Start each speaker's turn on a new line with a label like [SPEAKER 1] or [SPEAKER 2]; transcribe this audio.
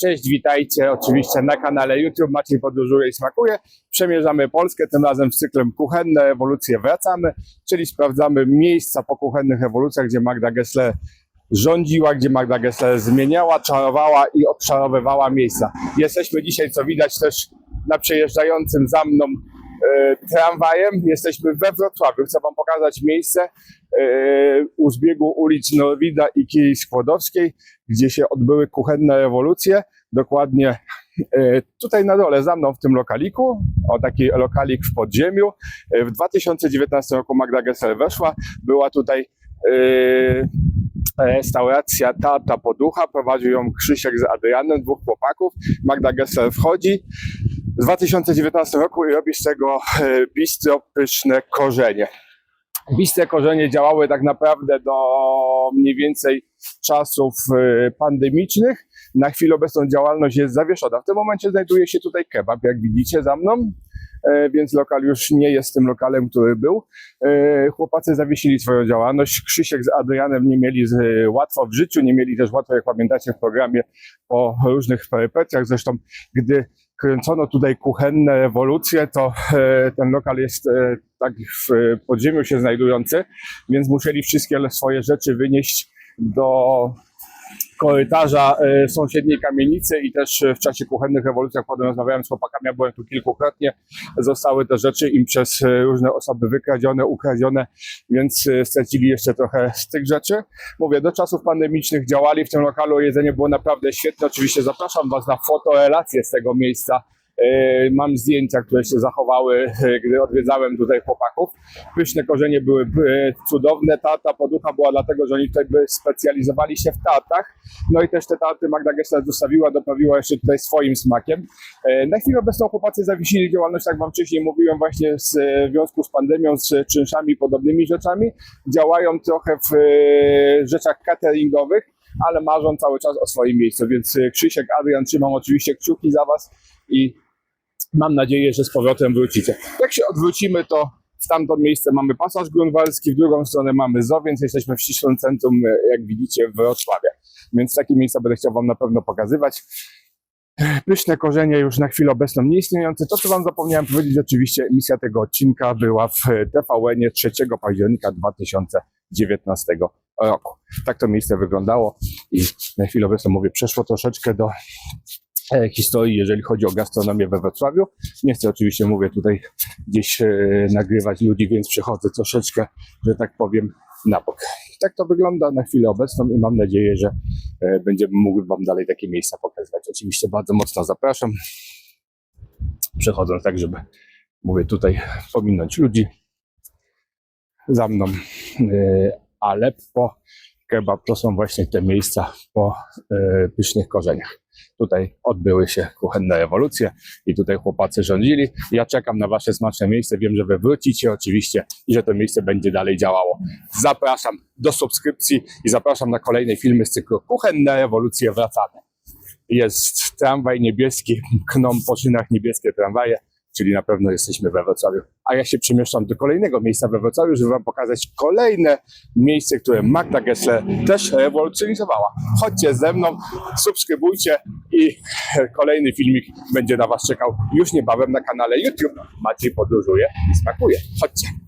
[SPEAKER 1] Cześć, witajcie oczywiście na kanale YouTube Maciej Podróżuje i Smakuje. Przemierzamy Polskę, tym razem z cyklem Kuchenne Ewolucje wracamy, czyli sprawdzamy miejsca po kuchennych ewolucjach, gdzie Magda Gessler rządziła, gdzie Magda Gessler zmieniała, czarowała i odczarowywała miejsca. Jesteśmy dzisiaj, co widać też na przejeżdżającym za mną e, tramwajem. Jesteśmy we Wrocławiu. Chcę Wam pokazać miejsce u zbiegu ulic Norwida i Kiri Skłodowskiej, gdzie się odbyły kuchenne rewolucje. Dokładnie e, tutaj na dole, za mną w tym lokaliku, o taki lokalik w podziemiu. E, W 2019 roku Magda Gessler weszła, była tutaj e, restauracja Tata Poducha, prowadził ją Krzysiek z Adrianem, dwóch chłopaków. Magda Gessler wchodzi w 2019 roku i robi z tego e, bistro pyszne korzenie. Bistre korzenie działały tak naprawdę do mniej więcej czasów e, pandemicznych. Na chwilę obecną działalność jest zawieszona. W tym momencie znajduje się tutaj kebab, jak widzicie za mną, e, więc lokal już nie jest tym lokalem, który był. E, Chłopacy zawiesili swoją działalność. Krzysiek z Adrianem nie mieli łatwo w życiu, nie mieli też łatwo, jak pamiętacie, w programie po różnych perypetiach. Zresztą, gdy kręcono tutaj kuchenne rewolucje, to e, ten lokal jest e, tak w podziemiu się znajdujący, więc musieli wszystkie swoje rzeczy wynieść do korytarza e, sąsiedniej kamienicy i też w czasie kuchennych rewolucji, jak potem rozmawiałem z chłopakami, ja byłem tu kilkukrotnie, zostały te rzeczy im przez e, różne osoby wykradzione, ukradzione, więc e, stracili jeszcze trochę z tych rzeczy. Mówię, do czasów pandemicznych działali w tym lokalu, jedzenie było naprawdę świetne. Oczywiście zapraszam Was na fotorelacje z tego miejsca. E, Mam zdjęcia, które się zachowały, e, gdy odwiedzałem tutaj chłopaków. Pyszne korzenie były e, cudowne. Tarta poducha była dlatego, że oni tutaj specjalizowali się w tartach. No i też te tarty Magda Gessler zostawiła, doprawiła jeszcze tutaj swoim smakiem. Na chwilę obecną chłopacy zawiesili działalność, jak Wam wcześniej mówiłem, właśnie w związku z pandemią, z czynszami i podobnymi rzeczami. Działają trochę w rzeczach cateringowych, ale marzą cały czas o swoim miejscu, więc Krzysiek, Adrian, trzymam oczywiście kciuki za Was i mam nadzieję, że z powrotem wrócicie. Jak się odwrócimy, to w tamto miejsce mamy pasaż grunwaldzki, w drugą stronę mamy zoo, więc jesteśmy w ścisłym centrum, e, jak widzicie, w Wrocławiu. Więc takie miejsca będę chciał Wam na pewno pokazywać. Pyszne korzenie już na chwilę obecną nieistniejące. To, co Wam zapomniałem powiedzieć, oczywiście misja tego odcinka była w TVN 3 października 2019 roku. Tak to miejsce wyglądało i na chwilę obecną mówię, przeszło troszeczkę do e, historii, jeżeli chodzi o gastronomię we Wrocławiu. Nie chcę oczywiście, mówię tutaj gdzieś e, nagrywać ludzi, więc przechodzę troszeczkę, że tak powiem, na bok. Tak to wygląda na chwilę obecną i mam nadzieję, że e, będziemy mógł Wam dalej takie miejsca pokazywać. Oczywiście bardzo mocno zapraszam. Przechodząc tak, żeby, mówię tutaj, pominąć ludzi. Za mną e, Aleppo, kebab to są właśnie te miejsca po e, pysznych korzeniach. Tutaj odbyły się kuchenne rewolucje i tutaj chłopacy rządzili. Ja czekam na Wasze smaczne miejsce. Wiem, że Wy wrócicie oczywiście i że to miejsce będzie dalej działało. Zapraszam do subskrypcji i zapraszam na kolejne filmy z cyklu Kuchenne rewolucje wracamy. Jest tramwaj niebieski, kną po szynach niebieskie tramwaje, czyli na pewno jesteśmy we Wrocławiu. A ja się przemieszczam do kolejnego miejsca we Wrocławiu, żeby Wam pokazać kolejne miejsce, które Magda Gessler też rewolucjonizowała. Chodźcie ze mną, subskrybujcie i kolejny filmik będzie na Was czekał już niebawem na kanale YouTube. Maciej podróżuje i smakuje. Chodźcie.